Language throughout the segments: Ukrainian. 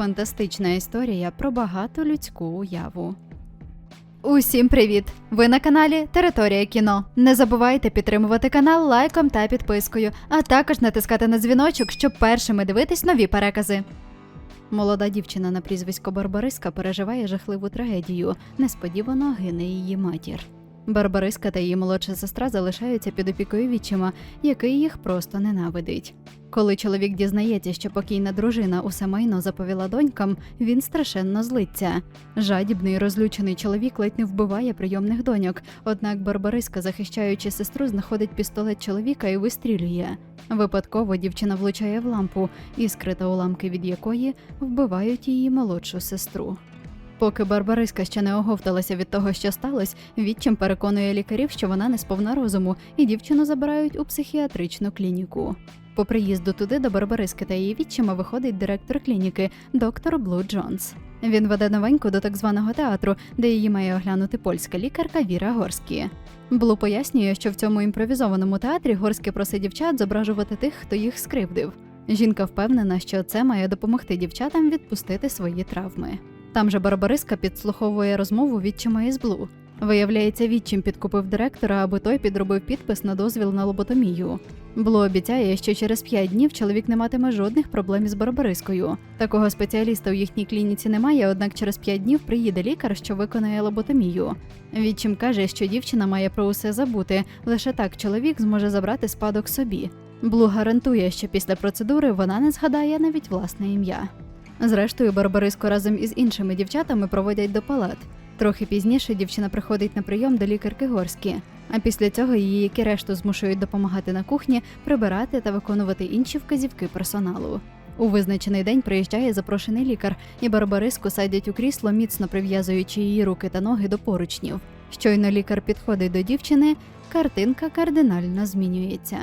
Фантастична історія про багату людську уяву. Усім привіт! Ви на каналі Територія кіно. Не забувайте підтримувати канал лайком та підпискою, а також натискати на дзвіночок, щоб першими дивитись нові перекази. Молода дівчина на прізвисько Барбариска переживає жахливу трагедію. Несподівано гине її матір. Барбариска та її молодша сестра залишаються під опікою відчима, який їх просто ненавидить. Коли чоловік дізнається, що покійна дружина усе майно заповіла донькам, він страшенно злиться. Жадібний розлючений чоловік ледь не вбиває прийомних доньок, однак Барбариска, захищаючи сестру, знаходить пістолет чоловіка і вистрілює. Випадково дівчина влучає в лампу, іскри та уламки від якої вбивають її молодшу сестру. Поки Барбариска ще не оговталася від того, що сталося, відчим переконує лікарів, що вона не сповна розуму, і дівчину забирають у психіатричну клініку. По приїзду туди до Барбариски та її відчима виходить директор клініки, доктор Блу Джонс. Він веде новеньку до так званого театру, де її має оглянути польська лікарка Віра Горські. Блу пояснює, що в цьому імпровізованому театрі Горський просить дівчат зображувати тих, хто їх скривдив. Жінка впевнена, що це має допомогти дівчатам відпустити свої травми. Там же Барбариска підслуховує розмову відчима із Блу. Виявляється, відчим підкупив директора, аби той підробив підпис на дозвіл на лоботомію. Блу обіцяє, що через 5 днів чоловік не матиме жодних проблем із Барбарискою. Такого спеціаліста у їхній клініці немає, однак через 5 днів приїде лікар, що виконає лоботомію. Відчим каже, що дівчина має про усе забути, лише так чоловік зможе забрати спадок собі. Блу гарантує, що після процедури вона не згадає навіть власне ім'я. Зрештою, Барбариску разом із іншими дівчатами проводять до палат. Трохи пізніше дівчина приходить на прийом до лікарки Горські, а після цього її, як і решту, змушують допомагати на кухні, прибирати та виконувати інші вказівки персоналу. У визначений день приїжджає запрошений лікар, і Барбариску садять у крісло, міцно прив'язуючи її руки та ноги до поручнів. Щойно лікар підходить до дівчини, картинка кардинально змінюється.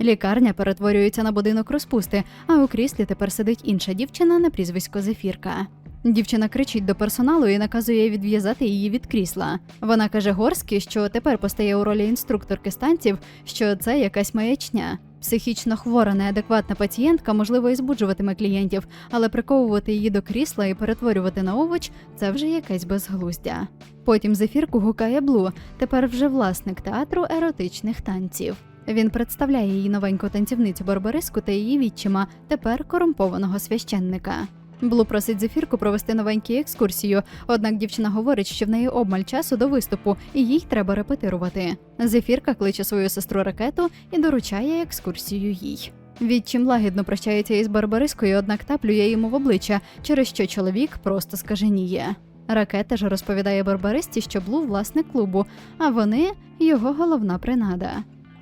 Лікарня перетворюється на будинок розпусти, а у кріслі тепер сидить інша дівчина на прізвисько Зефірка. Дівчина кричить до персоналу і наказує відв'язати її від крісла. Вона каже Горській, що тепер постає у ролі інструкторки станців, що це якась маячня. Психічно хвора, неадекватна пацієнтка, можливо, і збуджуватиме клієнтів, але приковувати її до крісла і перетворювати на овоч це вже якесь безглуздя. Потім зефірку гукає Блу, тепер вже власник театру еротичних танців. Він представляє її новеньку танцівницю Барбариску та її відчима, тепер корумпованого священника. Блу просить зефірку провести новеньку екскурсію, однак дівчина говорить, що в неї обмаль часу до виступу, і їй треба репетирувати. Зефірка кличе свою сестру ракету і доручає екскурсію їй. Відчим лагідно прощається із Барбарискою, однак та плює йому в обличчя, через що чоловік просто скаженіє. Ракета ж розповідає Барбаристі, що Блу власник клубу, а вони його головна принада.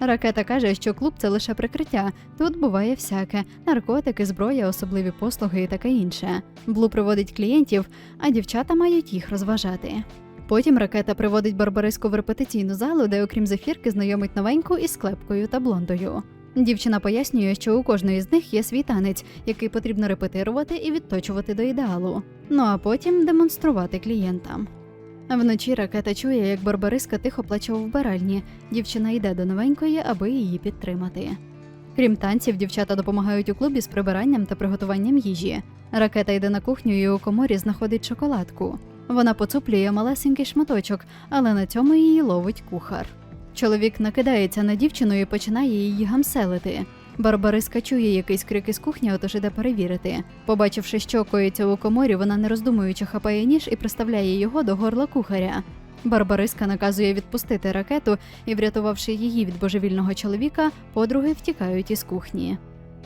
Ракета каже, що клуб це лише прикриття. Тут буває всяке: наркотики, зброя, особливі послуги і таке інше. Блу приводить клієнтів, а дівчата мають їх розважати. Потім ракета приводить Барбариску в репетиційну залу, де, окрім зефірки, знайомить новеньку із склепкою та блондою. Дівчина пояснює, що у кожної з них є свій танець, який потрібно репетирувати і відточувати до ідеалу. Ну а потім демонструвати клієнтам. Вночі ракета чує, як Барбариска тихо плаче у вбиральні. Дівчина йде до новенької, аби її підтримати. Крім танців, дівчата допомагають у клубі з прибиранням та приготуванням їжі. Ракета йде на кухню і у коморі знаходить шоколадку. Вона поцуплює малесенький шматочок, але на цьому її ловить кухар. Чоловік накидається на дівчину і починає її гамселити. Барбариска чує якийсь крик із кухні, отож іде перевірити. Побачивши, що коїться у коморі, вона не роздумуючи хапає ніж і приставляє його до горла кухаря. Барбариска наказує відпустити ракету і, врятувавши її від божевільного чоловіка, подруги втікають із кухні.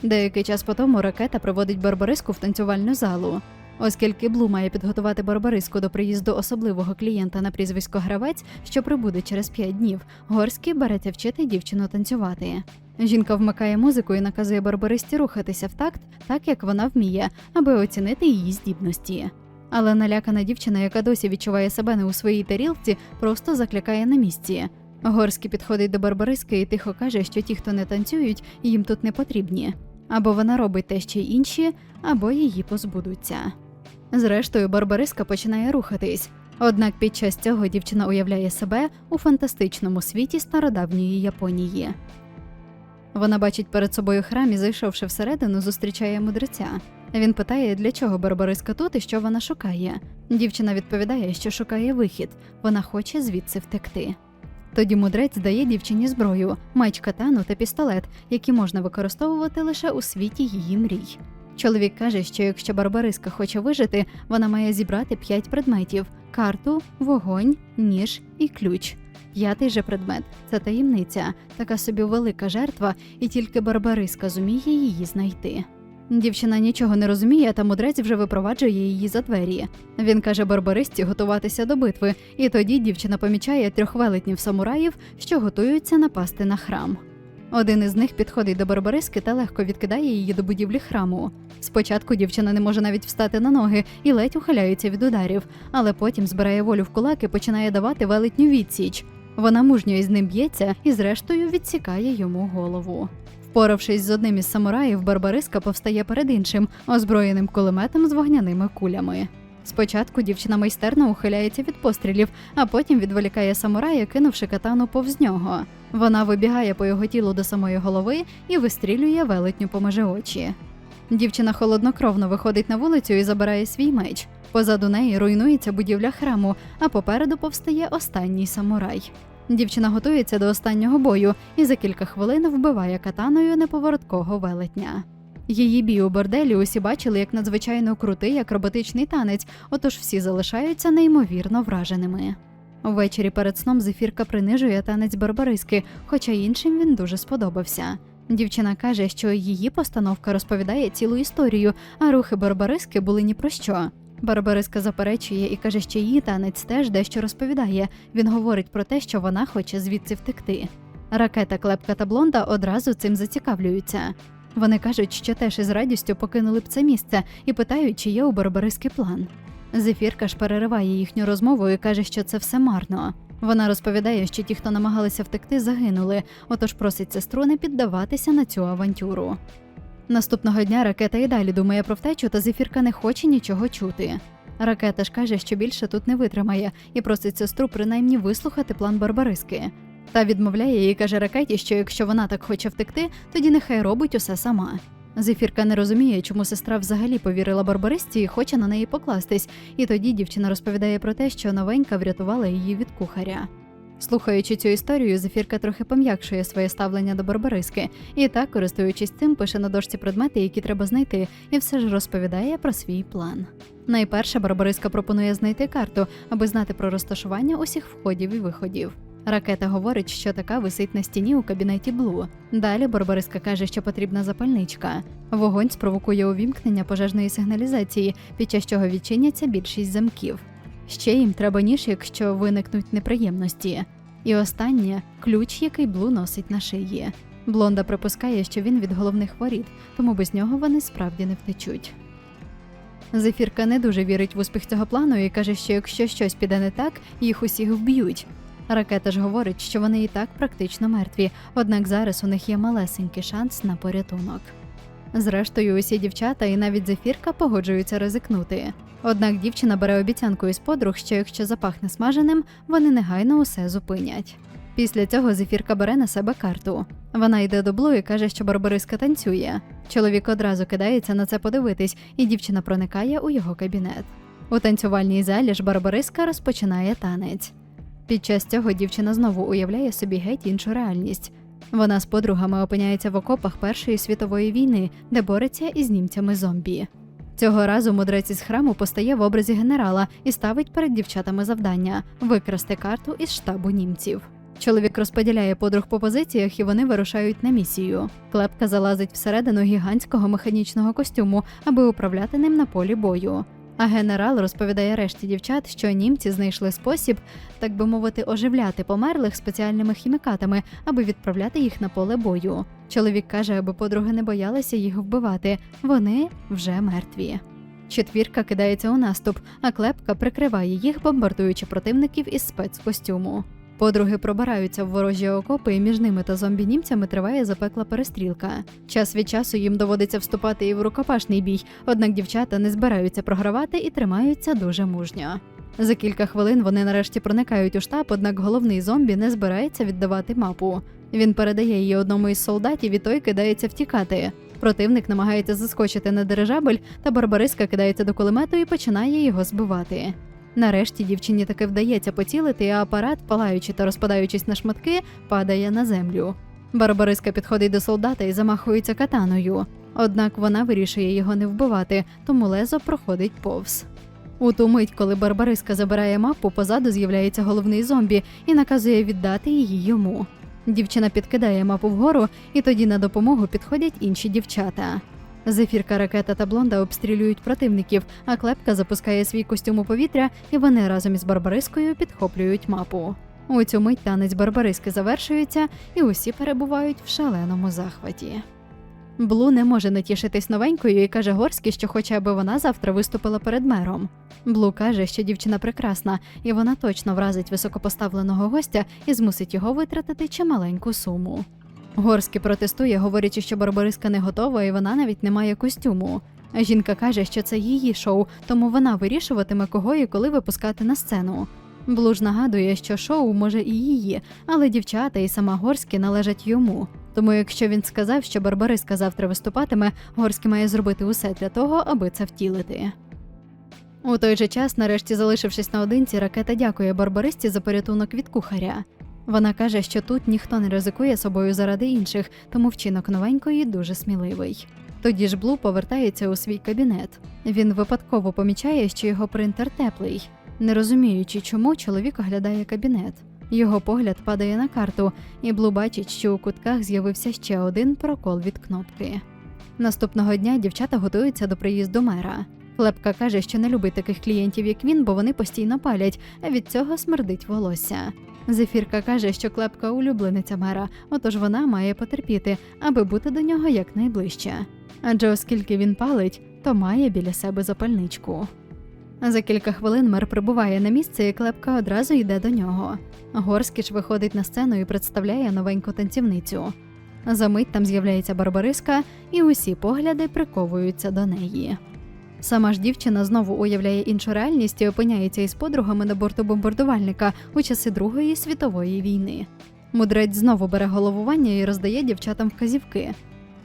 Деякий час по тому ракета проводить Барбариску в танцювальну залу. Оскільки Блу має підготувати Барбариску до приїзду особливого клієнта на прізвисько гравець, що прибуде через 5 днів, Горський береться вчити дівчину танцювати. Жінка вмикає музику і наказує Барбаристі рухатися в такт, так як вона вміє, аби оцінити її здібності. Але налякана дівчина, яка досі відчуває себе не у своїй тарілці, просто заклякає на місці. Горський підходить до Барбариски і тихо каже, що ті, хто не танцюють, їм тут не потрібні. Або вона робить те, що інші, або її позбудуться. Зрештою, Барбариска починає рухатись. Однак під час цього дівчина уявляє себе у фантастичному світі стародавньої Японії. Вона бачить перед собою храм і, зайшовши всередину, зустрічає мудреця. Він питає, для чого Барбариска тут і що вона шукає. Дівчина відповідає, що шукає вихід, вона хоче звідси втекти. Тоді мудрець дає дівчині зброю, меч катану та пістолет, які можна використовувати лише у світі її мрій. Чоловік каже, що якщо Барбариска хоче вижити, вона має зібрати п'ять предметів: карту, вогонь, ніж і ключ. П'ятий же предмет це таємниця, така собі велика жертва, і тільки Барбариска зуміє її знайти. Дівчина нічого не розуміє, та мудрець вже випроваджує її за двері. Він каже Барбаристі готуватися до битви, і тоді дівчина помічає трьох велетнів самураїв, що готуються напасти на храм. Один із них підходить до Барбариски та легко відкидає її до будівлі храму. Спочатку дівчина не може навіть встати на ноги і ледь ухиляється від ударів, але потім збирає волю в кулак і починає давати велетню відсіч. Вона мужньо із ним б'ється і, зрештою, відсікає йому голову. Впоравшись з одним із самураїв, Барбариска повстає перед іншим, озброєним кулеметом з вогняними кулями. Спочатку дівчина майстерно ухиляється від пострілів, а потім відволікає самурая, кинувши катану повз нього. Вона вибігає по його тілу до самої голови і вистрілює велетню поміж очі. Дівчина холоднокровно виходить на вулицю і забирає свій меч. Позаду неї руйнується будівля храму, а попереду повстає останній самурай. Дівчина готується до останнього бою і за кілька хвилин вбиває катаною неповороткого велетня. Її бій у борделі усі бачили як надзвичайно крутий акробатичний танець, отож всі залишаються неймовірно враженими. Ввечері перед сном зефірка принижує танець Барбариски, хоча іншим він дуже сподобався. Дівчина каже, що її постановка розповідає цілу історію, а рухи Барбариски були ні про що. Барбариска заперечує і каже, що її танець теж дещо розповідає. Він говорить про те, що вона хоче звідси втекти. Ракета, клепка та блонда одразу цим зацікавлюються. Вони кажуть, що теж із радістю покинули б це місце і питають, чи є у Барбариски план. Зефірка ж перериває їхню розмову і каже, що це все марно. Вона розповідає, що ті, хто намагалися втекти, загинули, отож просить сестру не піддаватися на цю авантюру. Наступного дня ракета і далі думає про втечу, та зефірка не хоче нічого чути. Ракета ж каже, що більше тут не витримає, і просить сестру принаймні вислухати план Барбариски. Та відмовляє і каже ракеті, що якщо вона так хоче втекти, тоді нехай робить усе сама. Зефірка не розуміє, чому сестра взагалі повірила Барбаристі і хоче на неї покластись, і тоді дівчина розповідає про те, що новенька врятувала її від кухаря. Слухаючи цю історію, Зефірка трохи пом'якшує своє ставлення до Барбариски, і так, користуючись цим, пише на дошці предмети, які треба знайти, і все ж розповідає про свій план. Найперше Барбариска пропонує знайти карту, аби знати про розташування усіх входів і виходів. Ракета говорить, що така висить на стіні у кабінеті Блу. Далі Барбариска каже, що потрібна запальничка. Вогонь спровокує увімкнення пожежної сигналізації, під час чого відчиняться більшість замків. Ще їм треба ніж, якщо виникнуть неприємності. І останнє ключ, який Блу носить на шиї. Блонда припускає, що він від головних воріт, тому без нього вони справді не втечуть. Зефірка не дуже вірить в успіх цього плану і каже, що якщо щось піде не так, їх усіх вб'ють. Ракета ж говорить, що вони і так практично мертві, однак зараз у них є малесенький шанс на порятунок. Зрештою, усі дівчата і навіть зефірка погоджуються ризикнути. Однак дівчина бере обіцянку із подруг, що якщо запахне смаженим, вони негайно усе зупинять. Після цього зефірка бере на себе карту. Вона йде до Блу і каже, що Барбариска танцює. Чоловік одразу кидається на це подивитись, і дівчина проникає у його кабінет. У танцювальній залі ж Барбариска розпочинає танець. Під час цього дівчина знову уявляє собі геть іншу реальність. Вона з подругами опиняється в окопах Першої світової війни, де бореться із німцями зомбі. Цього разу мудрець із храму постає в образі генерала і ставить перед дівчатами завдання викрасти карту із штабу німців. Чоловік розподіляє подруг по позиціях і вони вирушають на місію. Клепка залазить всередину гігантського механічного костюму, аби управляти ним на полі бою. А генерал розповідає решті дівчат, що німці знайшли спосіб, так би мовити, оживляти померлих спеціальними хімікатами, аби відправляти їх на поле бою. Чоловік каже, аби подруги не боялися їх вбивати. Вони вже мертві. Четвірка кидається у наступ, а клепка прикриває їх, бомбардуючи противників із спецкостюму. Подруги пробираються в ворожі окопи, і між ними та зомбі-німцями триває запекла перестрілка. Час від часу їм доводиться вступати і в рукопашний бій, однак дівчата не збираються програвати і тримаються дуже мужньо. За кілька хвилин вони нарешті проникають у штаб, однак головний зомбі не збирається віддавати мапу. Він передає її одному із солдатів, і той кидається втікати. Противник намагається заскочити на дирижабель, та Барбариска кидається до кулемету і починає його збивати. Нарешті дівчині таки вдається поцілити, а апарат, палаючи та розпадаючись на шматки, падає на землю. Барбариска підходить до солдата і замахується катаною. Однак вона вирішує його не вбивати, тому лезо проходить повз. У ту мить, коли Барбариска забирає мапу, позаду з'являється головний зомбі і наказує віддати її йому. Дівчина підкидає мапу вгору, і тоді на допомогу підходять інші дівчата. Зефірка, ракета та блонда обстрілюють противників, а клепка запускає свій костюм у повітря, і вони разом із Барбарискою підхоплюють мапу. У цю мить танець Барбариски завершується, і усі перебувають в шаленому захваті. Блу не може натішитись новенькою і каже Горській, що хоче, аби вона завтра виступила перед мером. Блу каже, що дівчина прекрасна, і вона точно вразить високопоставленого гостя і змусить його витратити чималеньку суму. Горський протестує, говорячи, що Барбариска не готова і вона навіть не має костюму. Жінка каже, що це її шоу, тому вона вирішуватиме, кого і коли випускати на сцену. Блуж нагадує, що шоу може і її, але дівчата і сама Горські належать йому. Тому, якщо він сказав, що Барбариска завтра виступатиме, Горський має зробити усе для того, аби це втілити. У той же час, нарешті залишившись наодинці, ракета дякує Барбаристі за порятунок від кухаря. Вона каже, що тут ніхто не ризикує собою заради інших, тому вчинок новенької дуже сміливий. Тоді ж Блу повертається у свій кабінет. Він випадково помічає, що його принтер теплий. Не розуміючи, чому чоловік оглядає кабінет. Його погляд падає на карту, і Блу бачить, що у кутках з'явився ще один прокол від кнопки. Наступного дня дівчата готуються до приїзду мера. Клепка каже, що не любить таких клієнтів, як він, бо вони постійно палять, а від цього смердить волосся. Зефірка каже, що клепка улюблениця мера, отож вона має потерпіти, аби бути до нього якнайближче. Адже оскільки він палить, то має біля себе запальничку. За кілька хвилин мер прибуває на місце, і клепка одразу йде до нього. Горський виходить на сцену і представляє новеньку танцівницю. За мить там з'являється Барбариска, і усі погляди приковуються до неї. Сама ж дівчина знову уявляє іншу реальність і опиняється із подругами на борту бомбардувальника у часи Другої світової війни. Мудрець знову бере головування і роздає дівчатам вказівки.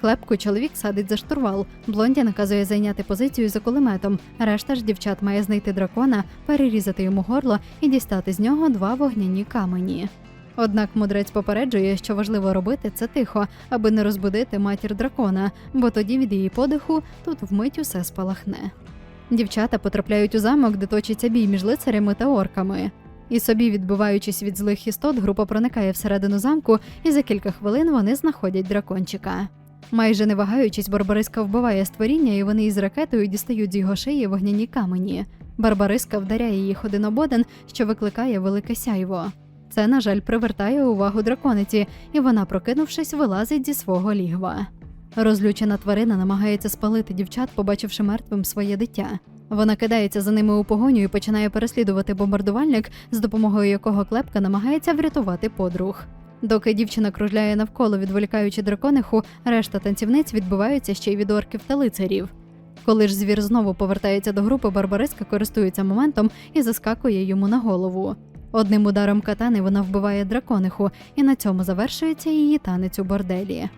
Клепку чоловік садить за штурвал, блонді наказує зайняти позицію за кулеметом. Решта ж дівчат має знайти дракона, перерізати йому горло і дістати з нього два вогняні камені. Однак мудрець попереджує, що важливо робити це тихо, аби не розбудити матір дракона, бо тоді від її подиху тут вмить усе спалахне. Дівчата потрапляють у замок, де точиться бій між лицарями та орками. І собі, відбиваючись від злих істот, група проникає всередину замку, і за кілька хвилин вони знаходять дракончика. Майже не вагаючись, Барбариска вбиває створіння, і вони із ракетою дістають з його шиї вогняні камені. Барбариска вдаряє їх один об один, що викликає велике сяйво. Це, на жаль, привертає увагу дракониці, і вона, прокинувшись, вилазить зі свого лігва. Розлючена тварина намагається спалити дівчат, побачивши мертвим своє дитя. Вона кидається за ними у погоню і починає переслідувати бомбардувальник, з допомогою якого клепка намагається врятувати подруг. Доки дівчина кружляє навколо, відволікаючи дракониху, решта танцівниць відбиваються ще й від орків та лицарів. Коли ж звір знову повертається до групи, Барбариска користується моментом і заскакує йому на голову. Одним ударом катани вона вбиває дракониху, і на цьому завершується її танець у борделі.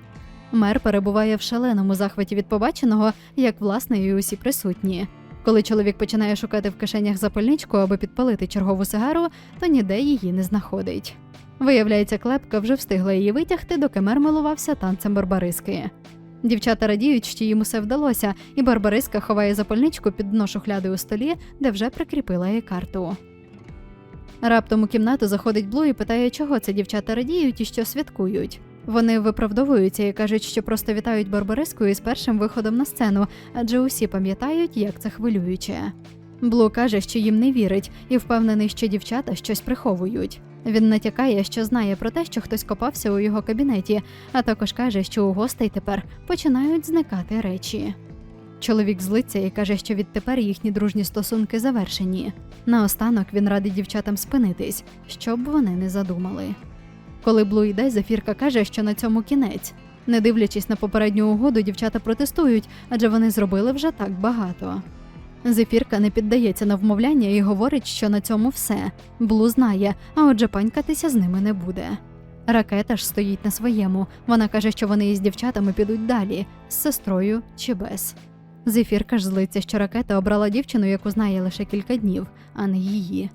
Мер перебуває в шаленому захваті від побаченого, як власне і усі присутні. Коли чоловік починає шукати в кишенях запальничку, аби підпалити чергову сигару, то ніде її не знаходить. Виявляється, клепка вже встигла її витягти, доки мер милувався танцем Барбариски. Дівчата радіють, що їм усе вдалося, і Барбариска ховає запальничку під дно шухляди у столі, де вже прикріпила її карту. Раптом у кімнату заходить Блу і питає, чого це дівчата радіють і що святкують. Вони виправдовуються і кажуть, що просто вітають Барбариску із першим виходом на сцену, адже усі пам'ятають, як це хвилююче. Блу каже, що їм не вірить, і впевнений, що дівчата щось приховують. Він натякає, що знає про те, що хтось копався у його кабінеті, а також каже, що у гостей тепер починають зникати речі. Чоловік злиться і каже, що відтепер їхні дружні стосунки завершені. Наостанок він радить дівчатам спинитись, щоб вони не задумали. Коли Блу йде, Зефірка каже, що на цьому кінець. Не дивлячись на попередню угоду, дівчата протестують, адже вони зробили вже так багато. Зефірка не піддається на вмовляння і говорить, що на цьому все. Блу знає, а отже панькатися з ними не буде. Ракета ж стоїть на своєму. Вона каже, що вони із дівчатами підуть далі, з сестрою чи без. Зефірка ж злиться, що ракета обрала дівчину, яку знає лише кілька днів, а не її.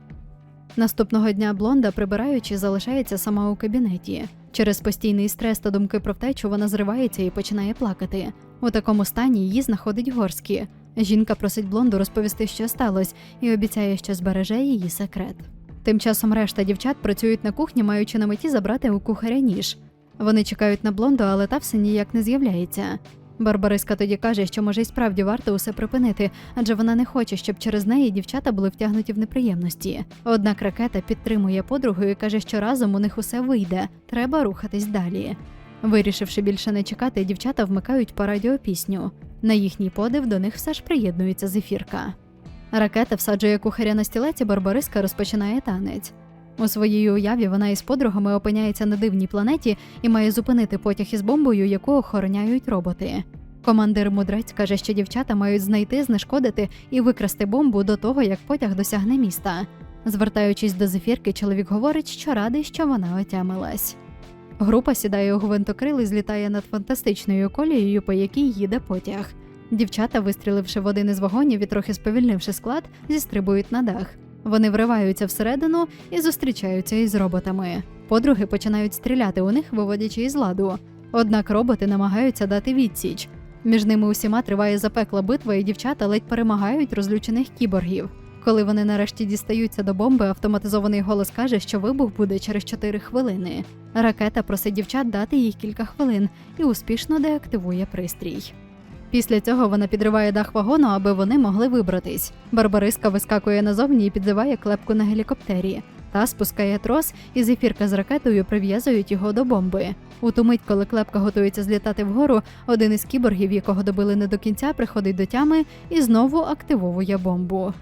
Наступного дня блонда, прибираючи, залишається сама у кабінеті. Через постійний стрес та думки про втечу вона зривається і починає плакати. У такому стані її знаходить горські. Жінка просить блонду розповісти, що сталося, і обіцяє, що збереже її секрет. Тим часом решта дівчат працюють на кухні, маючи на меті забрати у кухаря ніж. Вони чекають на блонду, але та все ніяк не з'являється. Барбариска тоді каже, що може й справді варто усе припинити, адже вона не хоче, щоб через неї дівчата були втягнуті в неприємності. Однак ракета підтримує подругу і каже, що разом у них усе вийде, треба рухатись далі. Вирішивши більше не чекати, дівчата вмикають по радіо пісню. На їхній подив до них все ж приєднується зефірка. Ракета всаджує кухаря на стілець, і Барбариска розпочинає танець. У своїй уяві вона із подругами опиняється на дивній планеті і має зупинити потяг із бомбою, яку охороняють роботи. Командир мудрець каже, що дівчата мають знайти, знешкодити і викрасти бомбу до того, як потяг досягне міста. Звертаючись до зефірки, чоловік говорить, що радий, що вона отямилась. Група сідає у гвинтокрил і злітає над фантастичною колією, по якій їде потяг. Дівчата, вистріливши в один із вагонів і трохи сповільнивши склад, зістрибують на дах. Вони вриваються всередину і зустрічаються із роботами. Подруги починають стріляти у них, виводячи із ладу. Однак роботи намагаються дати відсіч. Між ними усіма триває запекла битва, і дівчата ледь перемагають розлючених кіборгів. Коли вони нарешті дістаються до бомби, автоматизований голос каже, що вибух буде через 4 хвилини. Ракета просить дівчат дати їй кілька хвилин і успішно деактивує пристрій. Після цього вона підриває дах вагону, аби вони могли вибратись. Барбариска вискакує назовні і підзиває клепку на гелікоптері. Та спускає трос, і зефірка з ракетою прив'язують його до бомби. У ту мить, коли клепка готується злітати вгору, один із кіборгів, якого добили не до кінця, приходить до тями і знову активовує бомбу.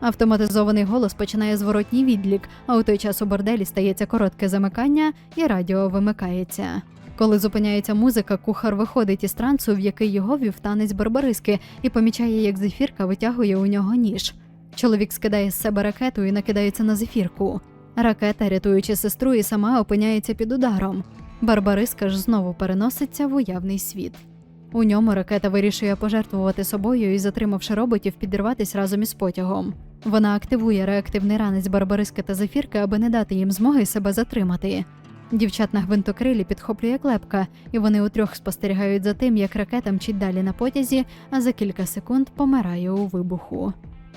Автоматизований голос починає зворотній відлік, а у той час у борделі стається коротке замикання і радіо вимикається. Коли зупиняється музика, кухар виходить із трансу, в який його вів танець барбариски, і помічає, як зефірка витягує у нього ніж. Чоловік скидає з себе ракету і накидається на зефірку. Ракета, рятуючи сестру, і сама опиняється під ударом. Барбариска ж знову переноситься в уявний світ. У ньому ракета вирішує пожертвувати собою і, затримавши роботів, підірватись разом із потягом. Вона активує реактивний ранець Барбариски та зефірки, аби не дати їм змоги себе затримати. Дівчат на гвинтокрилі підхоплює клепка, і вони утрьох спостерігають за тим, як ракета мчить далі на потязі, а за кілька секунд помирає у вибуху.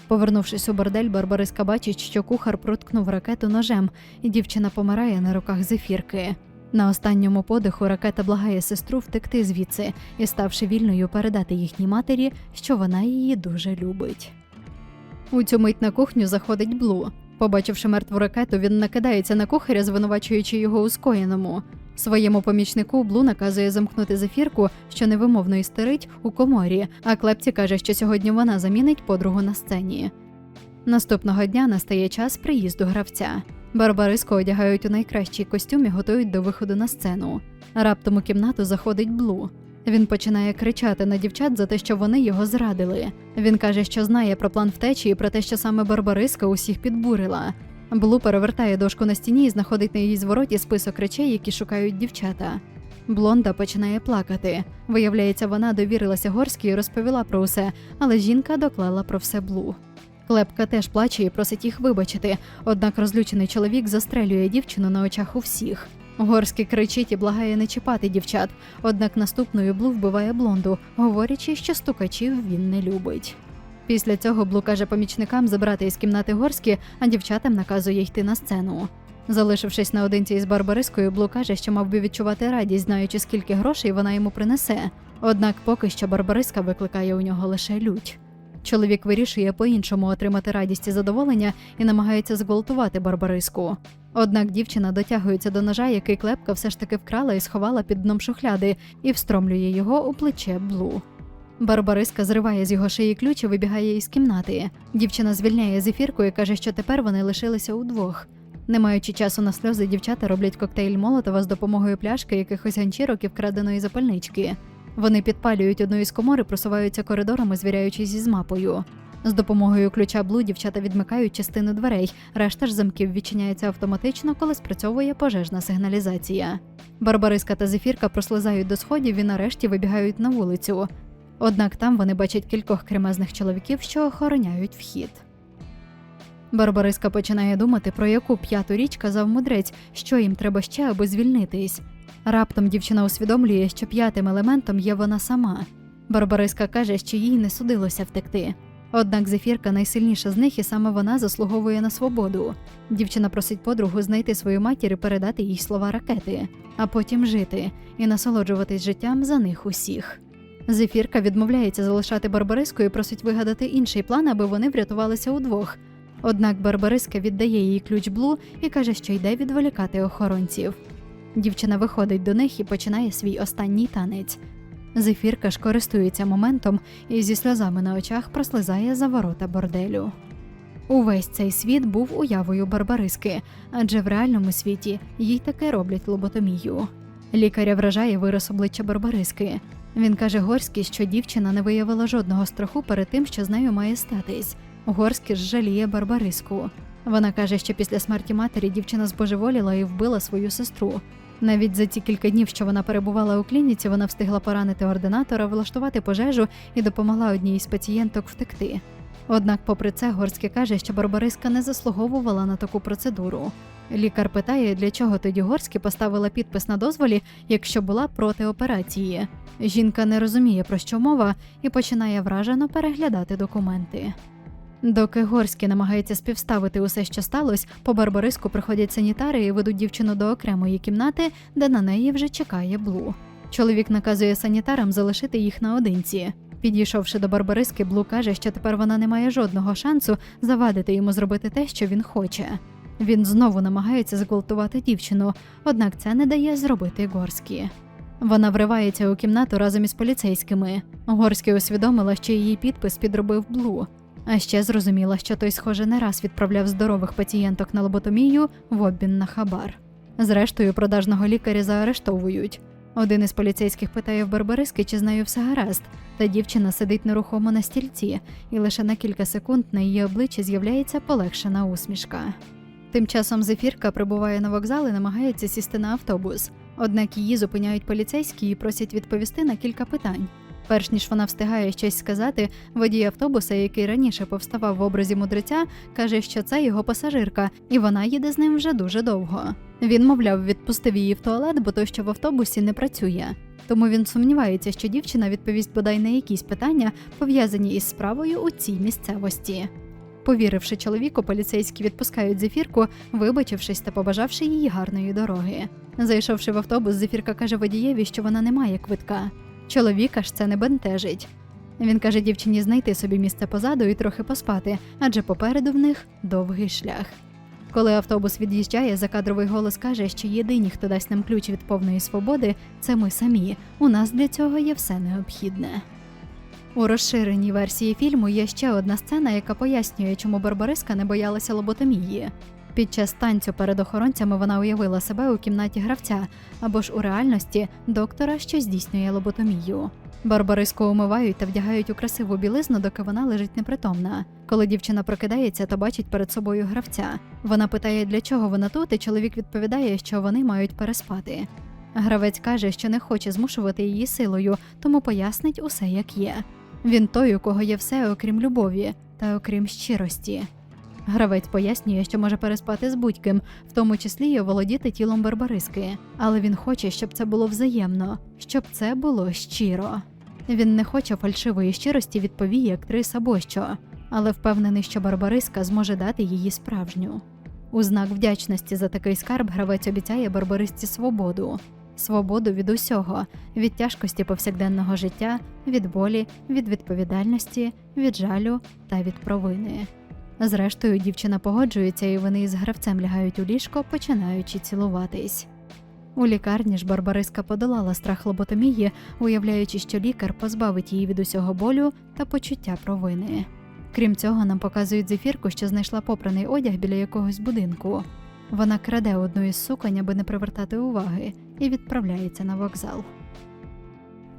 Повернувшись у бордель, Барбариска бачить, що кухар проткнув ракету ножем, і дівчина помирає на руках зефірки. На останньому подиху ракета благає сестру втекти звідси і, ставши вільною, передати їхній матері, що вона її дуже любить. У цю мить на кухню заходить Блу. Побачивши мертву ракету, він накидається на кухаря, звинувачуючи його у скоєному. Своєму помічнику Блу наказує замкнути зефірку, що невимовно істерить, у коморі, а Клепці каже, що сьогодні вона замінить подругу на сцені. Наступного дня настає час приїзду гравця. Барбариску одягають у найкращий костюм і готують до виходу на сцену. Раптом у кімнату заходить Блу. Він починає кричати на дівчат за те, що вони його зрадили. Він каже, що знає про план втечі і про те, що саме Барбариска усіх підбурила. Блу перевертає дошку на стіні і знаходить на її звороті список речей, які шукають дівчата. Блонда починає плакати. Виявляється, вона довірилася Горській і розповіла про усе, але жінка доклала про все Блу. Клепка теж плаче і просить їх вибачити, однак розлючений чоловік застрелює дівчину на очах у всіх. Горський кричить і благає не чіпати дівчат, однак наступною Блу вбиває блонду, говорячи, що стукачів він не любить. Після цього Блу каже помічникам забрати із кімнати Горські, а дівчатам наказує йти на сцену. Залишившись наодинці із Барбарискою, Блу каже, що мав би відчувати радість, знаючи, скільки грошей вона йому принесе. Однак поки що Барбариска викликає у нього лише лють. Чоловік вирішує по-іншому отримати радість і задоволення і намагається зґвалтувати Барбариску. Однак дівчина дотягується до ножа, який клепка все ж таки вкрала і сховала під дном шухляди, і встромлює його у плече Блу. Барбариска зриває з його шиї ключ і вибігає із кімнати. Дівчина звільняє зефірку і каже, що тепер вони лишилися удвох. Не маючи часу на сльози, дівчата роблять коктейль Молотова з допомогою пляшки якихось ганчірок і вкраденої запальнички. Вони підпалюють одну із комор і просуваються коридорами, звіряючись із мапою. З допомогою ключа Блу дівчата відмикають частину дверей, решта ж замків відчиняється автоматично, коли спрацьовує пожежна сигналізація. Барбариска та зефірка прослизають до сходів і нарешті вибігають на вулицю. Однак там вони бачать кількох кремезних чоловіків, що охороняють вхід. Барбариска починає думати, про яку п'яту річ казав мудрець, що їм треба ще, аби звільнитись. Раптом дівчина усвідомлює, що п'ятим елементом є вона сама. Барбариска каже, що їй не судилося втекти. Однак зефірка найсильніша з них, і саме вона заслуговує на свободу. Дівчина просить подругу знайти свою матір і передати їй слова ракети, а потім жити і насолоджуватись життям за них усіх. Зефірка відмовляється залишати Барбариску і просить вигадати інший план, аби вони врятувалися удвох. Однак Барбариска віддає їй ключ Блу і каже, що йде відволікати охоронців. Дівчина виходить до них і починає свій останній танець. Зефірка ж користується моментом і зі сльозами на очах прослизає за ворота борделю. Увесь цей світ був уявою Барбариски, адже в реальному світі їй таки роблять лоботомію. Лікаря вражає вираз обличчя Барбариски. Він каже Горській, що дівчина не виявила жодного страху перед тим, що з нею має статись. Горський ж жаліє Барбариску. Вона каже, що після смерті матері дівчина збожеволіла і вбила свою сестру. Навіть за ці кілька днів, що вона перебувала у клініці, вона встигла поранити ординатора, влаштувати пожежу і допомогла одній з пацієнток втекти. Однак, попри це, Горський каже, що Барбариска не заслуговувала на таку процедуру. Лікар питає, для чого тоді Горський поставила підпис на дозволі, якщо була проти операції. Жінка не розуміє, про що мова, і починає вражено переглядати документи. Доки Горський намагається співставити усе, що сталося, по Барбариску приходять санітари і ведуть дівчину до окремої кімнати, де на неї вже чекає Блу. Чоловік наказує санітарам залишити їх наодинці. Підійшовши до Барбариски, Блу каже, що тепер вона не має жодного шансу завадити йому зробити те, що він хоче. Він знову намагається зґвалтувати дівчину, однак це не дає зробити Горські. Вона вривається у кімнату разом із поліцейськими. Горський усвідомила, що її підпис підробив Блу. А ще зрозуміла, що той, схоже, не раз відправляв здорових пацієнток на лоботомію в обмін на хабар. Зрештою, продажного лікаря заарештовують. Один із поліцейських питає в Барбариски, чи з нею все гаразд, та дівчина сидить нерухомо на стільці, і лише на кілька секунд на її обличчі з'являється полегшена усмішка. Тим часом зефірка прибуває на вокзал і намагається сісти на автобус. Однак її зупиняють поліцейські і просять відповісти на кілька питань. Перш ніж вона встигає щось сказати, водій автобуса, який раніше повставав в образі мудреця, каже, що це його пасажирка, і вона їде з ним вже дуже довго. Він, мовляв, відпустив її в туалет, бо той, що в автобусі, не працює. Тому він сумнівається, що дівчина відповість бодай на якісь питання, пов'язані із справою у цій місцевості. Повіривши чоловіку, поліцейські відпускають зефірку, вибачившись та побажавши їй гарної дороги. Зайшовши в автобус, зефірка каже водієві, що вона не має квитка. Чоловіка ж це не бентежить. Він каже дівчині знайти собі місце позаду і трохи поспати, адже попереду в них довгий шлях. Коли автобус від'їжджає, закадровий голос каже, що єдині, хто дасть нам ключ від повної свободи, це ми самі. У нас для цього є все необхідне. У розширеній версії фільму є ще одна сцена, яка пояснює, чому Барбариска не боялася лоботомії. Під час танцю перед охоронцями вона уявила себе у кімнаті гравця або ж у реальності доктора, що здійснює лоботомію. Барбариску умивають та вдягають у красиву білизну, доки вона лежить непритомна. Коли дівчина прокидається, то бачить перед собою гравця. Вона питає, для чого вона тут, і чоловік відповідає, що вони мають переспати. Гравець каже, що не хоче змушувати її силою, тому пояснить усе як є. Він той, у кого є все, окрім любові та окрім щирості. Гравець пояснює, що може переспати з будь-ким, в тому числі й оволодіти тілом Барбариски, але він хоче, щоб це було взаємно, щоб це було щиро. Він не хоче фальшивої щирості від повії актриса або що, але впевнений, що Барбариска зможе дати її справжню. У знак вдячності за такий скарб гравець обіцяє Барбаристі свободу. Свободу від усього, від тяжкості повсякденного життя, від болі, від відповідальності, від жалю та від провини. Зрештою, дівчина погоджується, і вони із гравцем лягають у ліжко, починаючи цілуватись. У лікарні ж Барбариска подолала страх лоботомії, уявляючи, що лікар позбавить її від усього болю та почуття провини. Крім цього, нам показують зефірку, що знайшла попраний одяг біля якогось будинку. Вона краде одну із суконь, аби не привертати уваги, і відправляється на вокзал.